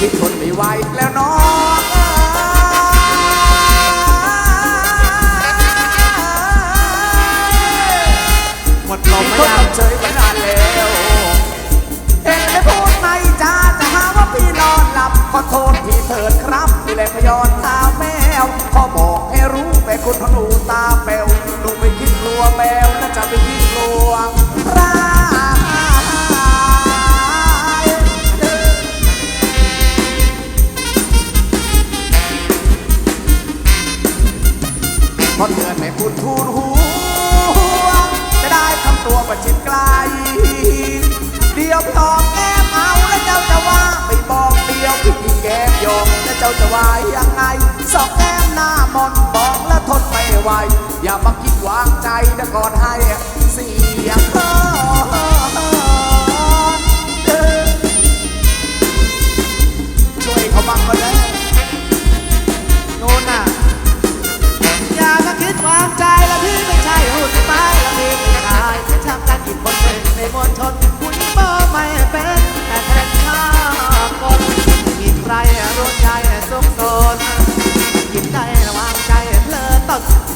คิดทนไม่ไหวแล้วน้องหมดลมไม่ทนยังเฉยไปนานแล้วเห็นได้พูดไม่จ้าจะหาว่าพี่นอนหลับขอโทษพี่เถิดครับนี่แหละพยอนตาแมวขอบอกให้รู้แม่คุณพอหนูตา พราะเตือนไม่พูดทูลหัวจะได้ทำตัวประชิดไกล เดียวพออกแก้มเอาแล้วเจ้าจะว่าไม่บอกเดียวพี่แก้มยองแล้วเจ้าจะว่ายังไงสองแก้มหน้ามนบอกแล้วทนไม่ไหวอย่ามาคิดวางใจนะก่อนให้เสียง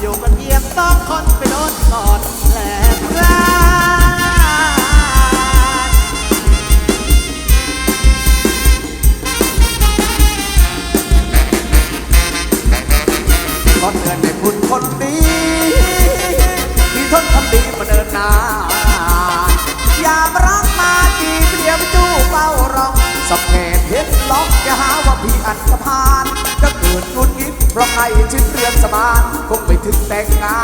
อยู่กันเพียงสองคนไปโดนกอดและรักขอเตือนให้คุณคนดีที่ทนทำดีมาเดินนานอย่ามารักมาจีบเดียวจู้เฝ้ารองสับเพจเห็นล็อกอย่าหาว่าพี่อันสะพา แต่งงาน